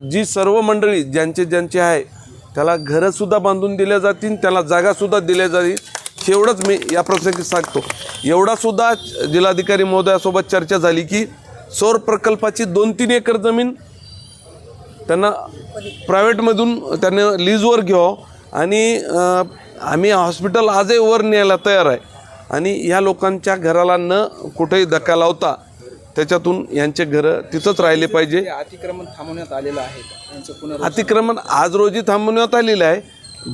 जी सर्व मंडळी ज्यांचे ज्यांचे आहे त्याला घरंसुद्धा बांधून दिल्या जातील त्याला जागासुद्धा दिल्या जाईल. तेवढंच मी या प्रसंगी सांगतो एवढासुद्धा जिल्हाधिकारी महोदयासोबत चर्चा झाली की सौर प्रकल्पाची दोन तीन एकर जमीन त्यांना प्रायव्हेटमधून त्यांनी लीजवर घ्यावं आणि आम्ही हॉस्पिटल आजही वर न्यायला तयार आहे. आणि या लोकांच्या घराला न कुठेही धक्का लावता त्याच्यातून यांचे घरं तिथंच राहिले पाहिजे. ते अतिक्रमण थांबवण्यात आलेलं आहे अतिक्रमण आज रोजी थांबवण्यात आलेलं आहे.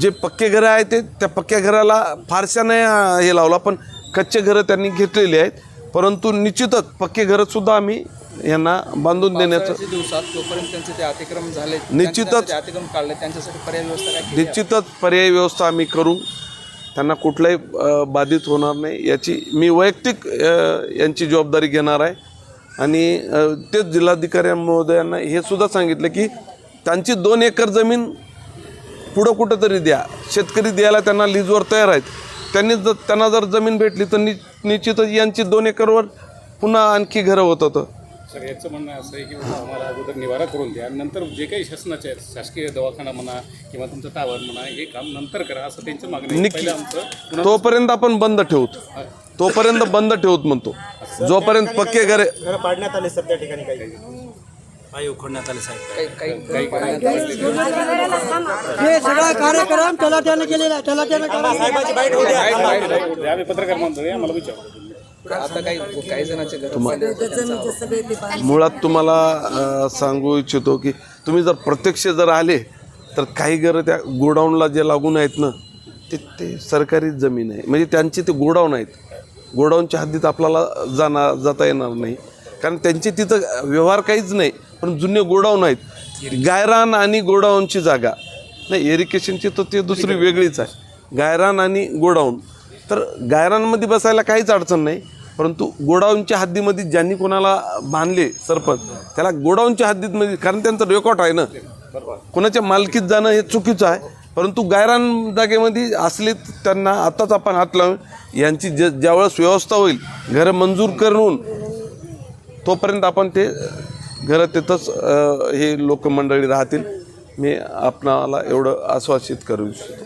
जे पक्के घरं आहेत ते त्या पक्क्या घराला फारशा नाही हे लावला पण कच्चे घरं त्यांनी घेतलेली आहेत. परंतु निश्चितच पक्के घरं सुद्धा आम्ही यांना बांधून देण्याचं दिवसात जोपर्यंत त्यांचे ते अतिक्रमण झाले निश्चितच- अतिक्रमण काढले त्यांच्यासाठी पर्याय व्यवस्था? निश्चितच पर्यायी व्यवस्था आम्ही करू. त्यांना कुठलाही बाधित होणार नाही. याची मी वैयक्तिक यांची जबाबदारी घेणार आहे. आणि तेच जिल्हाधिकारी महोदयांना हे सुद्धा सांगितलं की त्यांची दोन एकर जमीन पुढं कुठंतरी द्या. शेतकरी द्यायला त्यांना लीजवर तयार आहेत. त्यांनी जर त्यांना जर जमीन भेटली तर नि निश्चितच यांची दोन एकरवर पुन्हा आणखी घरं होत होतं. सर याचं म्हणणं असं आहे की आम्हाला अगोदर निवारा करून द्या. नंतर जे काही शासनाचे आहेत शासकीय दवाखाना म्हणा किंवा तुमचं टावर म्हणा हे काम नंतर करा असं त्यांचं मागणं तोपर्यंत आपण बंद ठेवत तोपर्यंत बंद ठेवत म्हणतो. जोपर्यंत पक्के घरे घरं पाडण्यात आले सर त्या ठिकाणी काही? पाय उखडण्यात आले साहेब. काही काही पाण्यात आलेले- हे सगळा कार्यक्रम तलाट्याने केलेला आहे तलाट्याने साहेबाची बाईट होऊ द्या. द्या, आम्ही पत्रकार म्हणतो आम्हाला विचार. आता काही काही जणांचे घर पडले होते, त्यांचा- मुळात तुम्हाला अ, सांगू इच्छितो की तुम्ही जर प्रत्यक्ष जर आले तर काही घरं त्या गोडाऊनला जे लागून आहेत ना ते ते सरकारी जमीन आहे. म्हणजे त्यांचे ते गोडाऊन आहेत. गोडाऊनच्या हद्दीत आपल्याला जाणार जाता येणार नाही. कारण त्यांचे तिथं व्यवहार काहीच नाही पण जुने गोडाऊन आहेत. गायरान आणि गोडाऊनची जागा. नाही एरिकेशनची तर ते दुसरी वेगळीच आहे. गायरान आणि गोडाऊन. तर गायरानमध्ये बसायला काहीच अडचण नाही परंतु गोडाऊनच्या हद्दीमध्ये ज्यांनी कोणाला बांधले सरपंच त्याला गोडाऊनच्या हद्दीमध्ये म्हणजे, कारण त्यांचं रेकॉर्ड आहे ना. कोणाच्या मालकीत जाणं हे चुकीचं आहे. परंतु गायरान जागेमध्ये असले त्यांना आताच आपण हात लावून यांची ज ज्यावेळेस व्यवस्था होईल घरं मंजूर करून तोपर्यंत आपण ते घरं तिथंच हे लोकमंडळी राहतील. मी आपणाला एवढं आश्वासित करू इच्छितो.